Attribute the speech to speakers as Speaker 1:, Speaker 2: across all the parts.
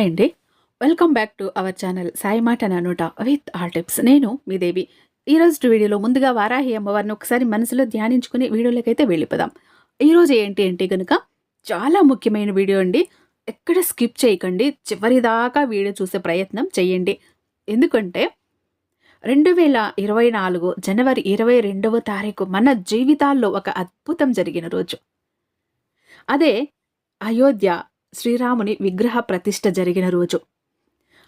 Speaker 1: Hi అండి. Welcome back to our channel Sai మాట నానోట విత్ ఆల్ టిప్స్ నేను మీ దేవి. ఈరోజు వీడియోలో ముందుగా వారాహి అమ్మవారిని ఒకసారి మనసులో ధ్యానించుకుని వీడియోలకైతే వెళ్ళిపోదాం. ఈరోజు ఏంటి అంటే కనుక చాలా ముఖ్యమైన వీడియో అండి. ఎక్కడ స్కిప్ చేయకండి. చివరిదాకా వీడియో చూసే ప్రయత్నం చేయండి. ఎందుకంటే రెండు వేల ఇరవై నాలుగు జనవరి ఇరవై రెండవ తారీఖు మన జీవితాల్లో ఒక అద్భుతం జరిగిన రోజు. అదే అయోధ్య శ్రీరాముని విగ్రహ ప్రతిష్ట జరిగిన రోజు.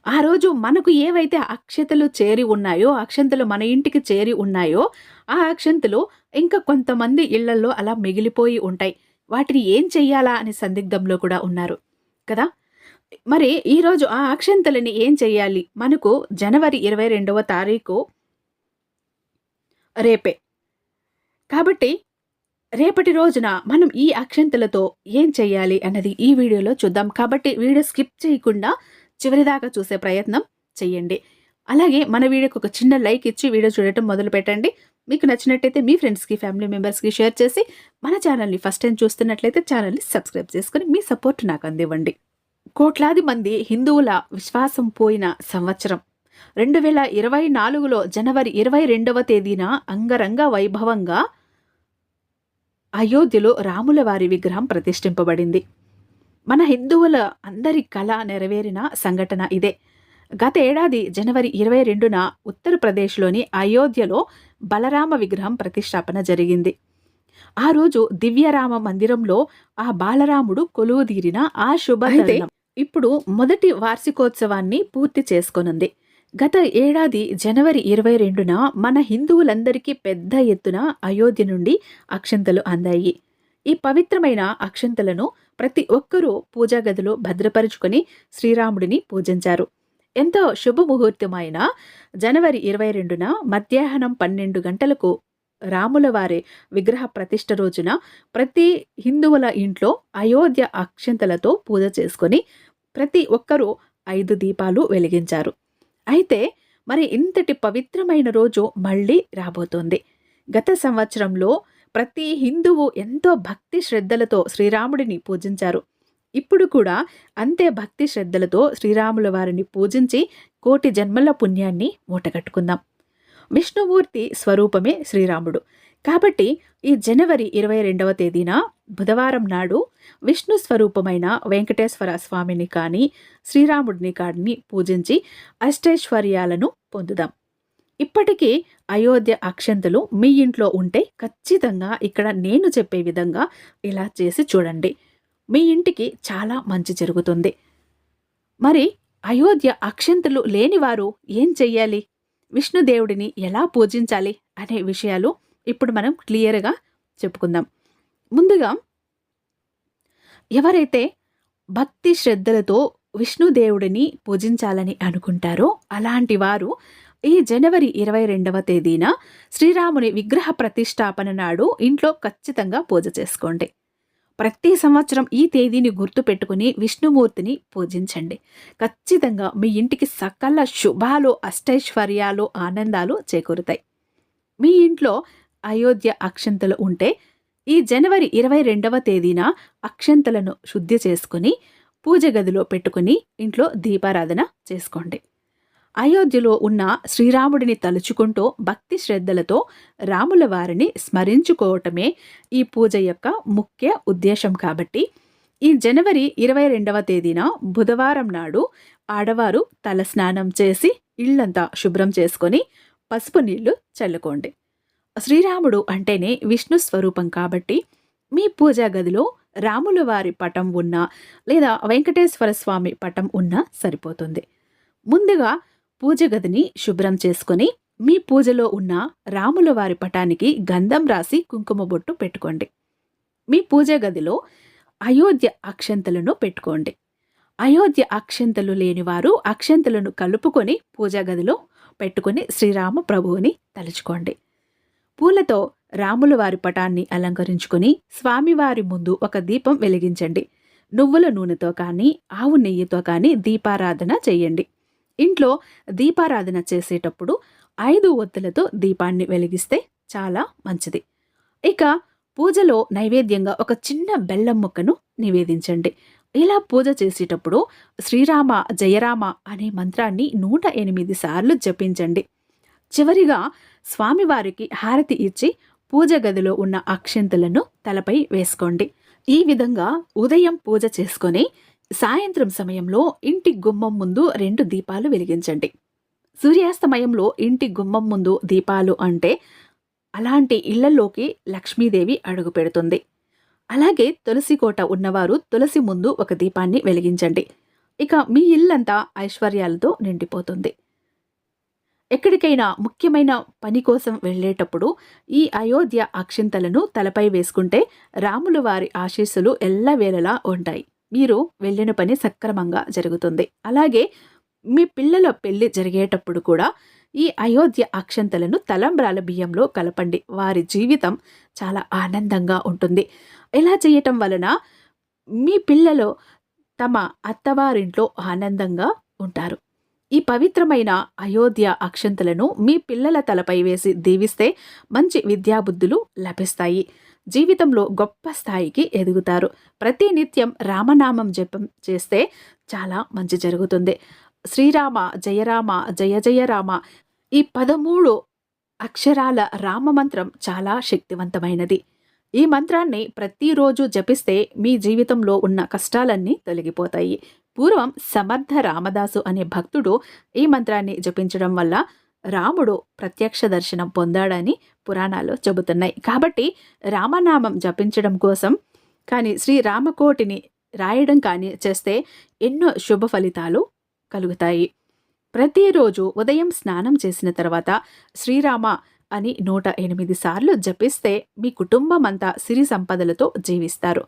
Speaker 1: ఆ రోజు మనకు ఏవైతే అక్షతలు చేరి ఉన్నాయో అక్షంతలు మన ఇంటికి చేరి ఉన్నాయో ఆ అక్షంతలు ఇంకా కొంతమంది ఇళ్ళలో అలా మిగిలిపోయి ఉంటాయి. వాటిని ఏం చెయ్యాలా అనే సందిగ్ధంలో కూడా ఉన్నారు. కదా? మరి ఈరోజు ఆ అక్షంతలని ఏం చెయ్యాలి? మనకు జనవరి ఇరవై రెండవ తారీఖు రేపే. కాబట్టి రేపటి రోజున మనం ఈ అక్షంతలతో ఏం చెయ్యాలి అన్నది ఈ వీడియోలో చూద్దాం. కాబట్టి వీడియో స్కిప్ చేయకుండా చివరిదాకా చూసే ప్రయత్నం చేయండి. అలాగే మన వీడియోకి ఒక చిన్న లైక్ ఇచ్చి వీడియో చూడటం మొదలు పెట్టండి. మీకు నచ్చినట్టయితే మీ ఫ్రెండ్స్కి ఫ్యామిలీ మెంబర్స్కి షేర్ చేసి మన ఛానల్ని ఫస్ట్ టైం చూస్తున్నట్లయితే ఛానల్ని సబ్స్క్రైబ్ చేసుకుని మీ సపోర్ట్ నాకు అందివ్వండి. కోట్లాది మంది హిందువుల విశ్వాసం పోయిన సంవత్సరం. రెండు వేల ఇరవై నాలుగులో జనవరి ఇరవై రెండవ తేదీన అంగరంగ వైభవంగా అయోధ్యలో రాముల వారి విగ్రహం ప్రతిష్ఠింపబడింది. మన హిందువుల అందరి కళ నెరవేరిన సంఘటన ఇదే. గత ఏడాది జనవరి ఇరవై రెండున ఉత్తరప్రదేశ్లోని అయోధ్యలో బలరామ విగ్రహం ప్రతిష్టాపన జరిగింది. ఆ రోజు దివ్యరామ మందిరంలో ఆ బాలరాముడు కొలువుదీరిన ఆ శుభ ఇప్పుడు మొదటి వార్షికోత్సవాన్ని పూర్తి చేసుకొనుంది. గత ఏడాది జనవరి ఇరవై రెండున మన హిందువులందరికీ పెద్ద ఎత్తున అయోధ్య నుండి అక్షంతలు అందాయి. ఈ పవిత్రమైన అక్షంతలను ప్రతి ఒక్కరూ పూజా గదిలో భద్రపరుచుకొని శ్రీరాముడిని పూజించారు. ఎంతో శుభముహూర్తమైన జనవరి ఇరవై రెండున మధ్యాహ్నం పన్నెండు గంటలకు రాముల వారి విగ్రహ ప్రతిష్ట రోజున ప్రతి హిందువుల ఇంట్లో అయోధ్య అక్షంతలతో పూజ చేసుకొని ప్రతి ఒక్కరూ ఐదు దీపాలు వెలిగించారు. అయితే మరి ఇంతటి పవిత్రమైన రోజు మళ్ళీ రాబోతోంది. గత సంవత్సరంలో ప్రతి హిందువు ఎంతో భక్తి శ్రద్ధలతో శ్రీరాముడిని పూజించారు. ఇప్పుడు కూడా అంతే భక్తి శ్రద్ధలతో శ్రీరాముల వారిని పూజించి కోటి జన్మల పుణ్యాన్ని మూటగట్టుకుందాం. విష్ణుమూర్తి స్వరూపమే శ్రీరాముడు. కాబట్టి ఈ జనవరి ఇరవై రెండవ తేదీన బుధవారం నాడు విష్ణు స్వరూపమైన వెంకటేశ్వర స్వామిని కానీ శ్రీరాముడిని కానీ పూజించి అష్టైశ్వర్యాలను పొందుదాం. ఇప్పటికీ అయోధ్య అక్షంతలు మీ ఇంట్లో ఉంటే ఖచ్చితంగా ఇక్కడ నేను చెప్పే విధంగా ఇలా చేసి చూడండి. మీ ఇంటికి చాలా మంచి జరుగుతుంది. మరి అయోధ్య అక్షంతలు లేనివారు ఏం చెయ్యాలి? విష్ణుదేవుడిని ఎలా పూజించాలి? అనే విషయాలు ఇప్పుడు మనం క్లియర్గా చెప్పుకుందాం. ముందుగా ఎవరైతే భక్తి శ్రద్ధలతో విష్ణుదేవుడిని పూజించాలని అనుకుంటారో అలాంటి వారు ఈ జనవరి ఇరవై రెండవ తేదీన శ్రీరాముని విగ్రహ ప్రతిష్టాపన నాడు ఇంట్లో ఖచ్చితంగా పూజ చేసుకోండి. ప్రతి సంవత్సరం ఈ తేదీని గుర్తుపెట్టుకుని విష్ణుమూర్తిని పూజించండి. ఖచ్చితంగా మీ ఇంటికి సకల శుభాలు అష్టైశ్వర్యాలు ఆనందాలు చేకూరుతాయి. మీ ఇంట్లో అయోధ్య అక్షంతలు ఉంటే ఈ జనవరి ఇరవై రెండవ తేదీన అక్షంతలను శుద్ధి చేసుకుని పూజ గదిలో పెట్టుకుని ఇంట్లో దీపారాధన చేసుకోండి. అయోధ్యలో ఉన్న శ్రీరాముడిని తలుచుకుంటూ భక్తి శ్రద్ధలతో రాముల వారిని స్మరించుకోవటమే ఈ పూజ యొక్క ముఖ్య ఉద్దేశం కాబట్టి ఈ జనవరి ఇరవై రెండవ తేదీన బుధవారం నాడు ఆడవారు తలస్నానం చేసి ఇళ్ళంతా శుభ్రం చేసుకొని పసుపు నీళ్ళు చల్లుకోండి. శ్రీరాముడు అంటేనే విష్ణు స్వరూపం కాబట్టి మీ పూజా గదిలో రాముల వారి పటం ఉన్నా లేదా వెంకటేశ్వర స్వామి పటం ఉన్నా సరిపోతుంది. ముందుగా పూజ గదిని శుభ్రం చేసుకొని మీ పూజలో ఉన్న రాముల వారి పటానికి గంధం రాసి కుంకుమ బొట్టు పెట్టుకోండి. మీ పూజ గదిలో అయోధ్య అక్షంతలను పెట్టుకోండి. అయోధ్య అక్షంతలు లేనివారు అక్షంతలను కలుపుకొని పూజా గదిలో పెట్టుకొని శ్రీరామ ప్రభువుని తలుచుకోండి. పూలతో రాములవారి పటాన్ని అలంకరించుకొని స్వామివారి ముందు ఒక దీపం వెలిగించండి. నువ్వుల నూనెతో కానీ ఆవు నెయ్యితో కానీ దీపారాధన చేయండి. ఇంట్లో దీపారాధన చేసేటప్పుడు ఐదు ఒత్తులతో దీపాన్ని వెలిగిస్తే చాలా మంచిది. ఇక పూజలో నైవేద్యంగా ఒక చిన్న బెల్లం ముక్కను నివేదించండి. ఇలా పూజ చేసేటప్పుడు శ్రీరామ జయరామ అనే మంత్రాన్ని నూట ఎనిమిది సార్లు జపించండి. చివరిగా స్వామివారికి హారతి ఇచ్చి పూజ గదిలో ఉన్న అక్షింతలను తలపై వేసుకోండి. ఈ విధంగా ఉదయం పూజ చేసుకొని సాయంత్రం సమయంలో ఇంటి గుమ్మం ముందు రెండు దీపాలు వెలిగించండి. సూర్యాస్తమయంలో ఇంటి గుమ్మం ముందు దీపాలు అంటే అలాంటి ఇళ్ళలోకి లక్ష్మీదేవి అడుగు పెడుతుంది. అలాగే తులసి కోట ఉన్నవారు తులసి ముందు ఒక దీపాన్ని వెలిగించండి. ఇక మీ ఇల్లంతా ఐశ్వర్యాలతో నిండిపోతుంది. ఎక్కడికైనా ముఖ్యమైన పని కోసం వెళ్ళేటప్పుడు ఈ అయోధ్య అక్షింతలను తలపై వేసుకుంటే రాములు వారి ఆశీస్సులు ఎల్లవేళలా ఉంటాయి. మీరు వెళ్ళిన పని సక్రమంగా జరుగుతుంది. అలాగే మీ పిల్లల పెళ్ళి జరిగేటప్పుడు కూడా ఈ అయోధ్య అక్షంతలను తలంబ్రాల బియ్యంలో కలపండి. వారి జీవితం చాలా ఆనందంగా ఉంటుంది. ఇలా చేయటం వలన మీ పిల్లలు తమ అత్తవారింట్లో ఆనందంగా ఉంటారు? ఈ పవిత్రమైన అయోధ్య అక్షంతలను మీ పిల్లల తలపై వేసి దీవిస్తే మంచి విద్యాబుద్ధులు లభిస్తాయి. జీవితంలో గొప్ప స్థాయికి ఎదుగుతారు. ప్రతి నిత్యం రామనామం జపం చేస్తే చాలా మంచి జరుగుతుంది. శ్రీరామ జయరామ జయ జయరామ ఈ పదమూడు అక్షరాల రామమంత్రం చాలా శక్తివంతమైనది. ఈ మంత్రాన్ని ప్రతిరోజు జపిస్తే మీ జీవితంలో ఉన్న కష్టాలన్నీ తొలగిపోతాయి. పూర్వం సమర్థ రామదాసు అనే భక్తుడు ఈ మంత్రాన్ని జపించడం వల్ల రాముడు ప్రత్యక్ష దర్శనం పొందాడని పురాణాలు చెబుతున్నాయి. కాబట్టి రామనామం జపించడం కోసం కానీ శ్రీరామకోటిని రాయడం కానీ చేస్తే ఎన్నో శుభ ఫలితాలు కలుగుతాయి. ప్రతిరోజు ఉదయం స్నానం చేసిన తర్వాత శ్రీరామ అని నూట ఎనిమిది సార్లు జపిస్తే మీ కుటుంబం అంతా సిరి సంపదలతో జీవిస్తారు.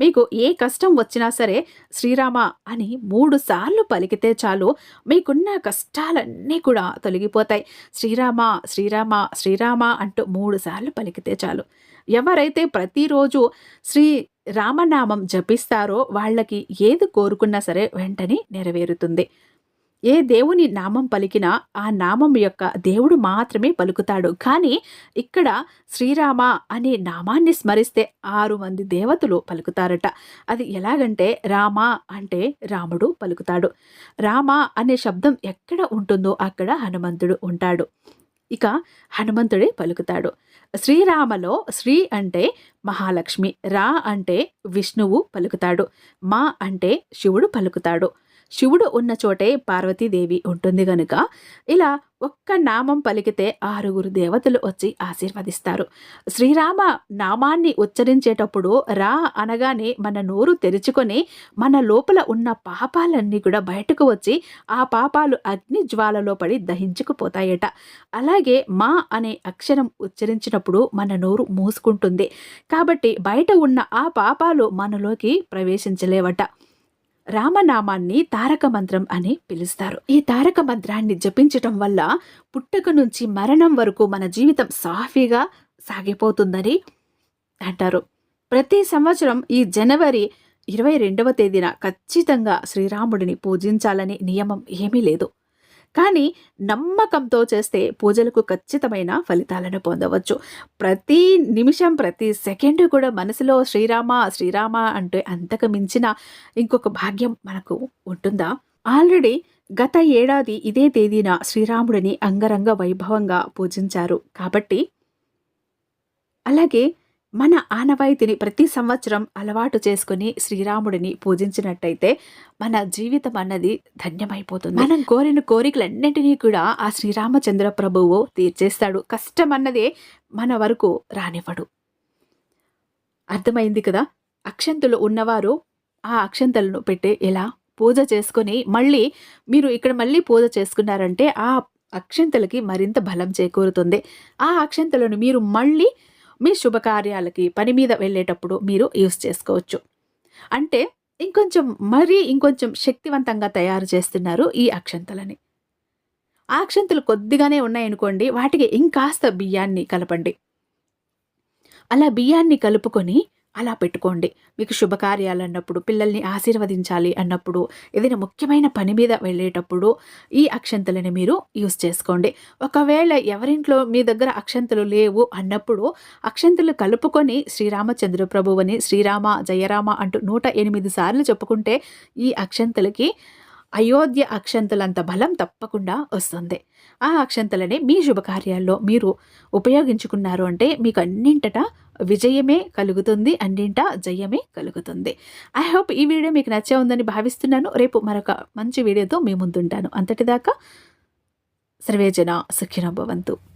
Speaker 1: మీకు ఏ కష్టం వచ్చినా సరే శ్రీరామ అని మూడు సార్లు పలికితే చాలు మీకున్న కష్టాలన్నీ కూడా తొలగిపోతాయి. శ్రీరామ శ్రీరామ శ్రీరామ అంటూ మూడు సార్లు పలికితే చాలు. ఎవరైతే ప్రతిరోజు శ్రీ రామనామం జపిస్తారో వాళ్ళకి ఏది కోరుకున్నా సరే వెంటనే నెరవేరుతుంది. ఏ దేవుని నామం పలికినా ఆ నామం యొక్క దేవుడు మాత్రమే పలుకుతాడు. కానీ ఇక్కడ శ్రీరామ అనే నామాన్ని స్మరిస్తే ఆరు మంది దేవతలు పలుకుతారట. అది ఎలాగంటే రామ అంటే రాముడు పలుకుతాడు. రామ అనే శబ్దం ఎక్కడ ఉంటుందో అక్కడ హనుమంతుడు ఉంటాడు. ఇక హనుమంతుడే పలుకుతాడు. శ్రీరామలో శ్రీ అంటే మహాలక్ష్మి రా అంటే విష్ణువు పలుకుతాడు. మా అంటే శివుడు పలుకుతాడు. శివుడు ఉన్న చోటే పార్వతీదేవి ఉంటుంది గనుక ఇలా ఒక్క నామం పలికితే ఆరుగురు దేవతలు వచ్చి ఆశీర్వదిస్తారు. శ్రీరామ నామాన్ని ఉచ్చరించేటప్పుడు రా అనగానే మన నోరు తెరుచుకొని మన లోపల ఉన్న పాపాలన్నీ కూడా బయటకు వచ్చి ఆ పాపాలు అగ్ని జ్వాలలో పడి దహించుకుపోతాయట. అలాగే మా అనే అక్షరం ఉచ్చరించినప్పుడు మన నోరు మూసుకుంటుంది. కాబట్టి బయట ఉన్న ఆ పాపాలు మనలోకి ప్రవేశించలేవట. రామనామాన్ని తారక మంత్రం అని పిలుస్తారు. ఈ తారక మంత్రాన్ని జపించటం వల్ల పుట్టక నుంచి మరణం వరకు మన జీవితం సాఫీగా సాగిపోతుందని అంటారు. ప్రతి సంవత్సరం ఈ జనవరి ఇరవై రెండవ తేదీన ఖచ్చితంగా శ్రీరాముడిని పూజించాలని నియమం ఏమీ లేదు. కానీ నమ్మకంతో చేస్తే పూజలకు ఖచ్చితమైన ఫలితాలను పొందవచ్చు. ప్రతి నిమిషం ప్రతి సెకండ్ కూడా మనసులో శ్రీరామ శ్రీరామ అంటే అంతకు మించిన ఇంకొక భాగ్యం మనకు ఉంటుందా? ఆల్రెడీ గత ఏడాది ఇదే తేదీన శ్రీరాముడిని అంగరంగ వైభవంగా పూజించారు కాబట్టి అలాగే మన ఆనవాయితీని ప్రతి సంవత్సరం అలవాటు చేసుకుని శ్రీరాముడిని పూజించినట్టయితే మన జీవితం అన్నది ధన్యమైపోతుంది. మనం కోరిన కోరికలన్నింటినీ కూడా ఆ శ్రీరామచంద్ర ప్రభువు తీర్చేస్తాడు. కష్టం అన్నదే మన వరకు రానివ్వడు. అర్థమైంది కదా? అక్షంతులు ఉన్నవారు ఆ అక్షంతలను పెట్టి ఎలా పూజ చేసుకొని మళ్ళీ మీరు ఇక్కడ మళ్ళీ పూజ చేసుకున్నారంటే ఆ అక్షంతలకి మరింత బలం చేకూరుతుంది. ఆ అక్షంతలను మీరు మళ్ళీ మీ శుభకార్యాలకి పని మీద వెళ్ళేటప్పుడు మీరు యూస్ చేసుకోవచ్చు. అంటే ఇంకొంచెం మరీ ఇంకొంచెం శక్తివంతంగా తయారు చేస్తున్నారు ఈ అక్షంతలని. ఆ అక్షంతలు కొద్దిగానే ఉన్నాయనుకోండి వాటికి ఇంకాస్త బియ్యాన్ని కలపండి. అలా బియ్యాన్ని కలుపుకొని అలా పెట్టుకోండి. మీకు శుభకార్యాలు అన్నప్పుడు పిల్లల్ని ఆశీర్వదించాలి అన్నప్పుడు ఏదైనా ముఖ్యమైన పని మీద వెళ్ళేటప్పుడు ఈ అక్షంతలని మీరు యూస్ చేసుకోండి. ఒకవేళ ఎవరింట్లో మీ దగ్గర అక్షంతలు లేవు అన్నప్పుడు అక్షంతలు కలుపుకొని శ్రీరామచంద్ర ప్రభువని శ్రీరామ జయరామ అంటూ నూట ఎనిమిది సార్లు చెప్పుకుంటే ఈ అక్షంతలకి అయోధ్య అక్షంతలంత బలం తప్పకుండా వస్తుంది. ఆ అక్షంతలని మీ శుభకార్యాల్లో మీరు ఉపయోగించుకున్నారు అంటే మీకు అన్నింటట విజయమే కలుగుతుంది అన్నింట జయమే కలుగుతుంది. ఐ హోప్ ఈ వీడియో మీకు నచ్చే ఉందని భావిస్తున్నాను. రేపు మరొక మంచి వీడియోతో మీ ముందుంటాను. అంతటిదాకా సర్వేజన సుఖినో భవంతు.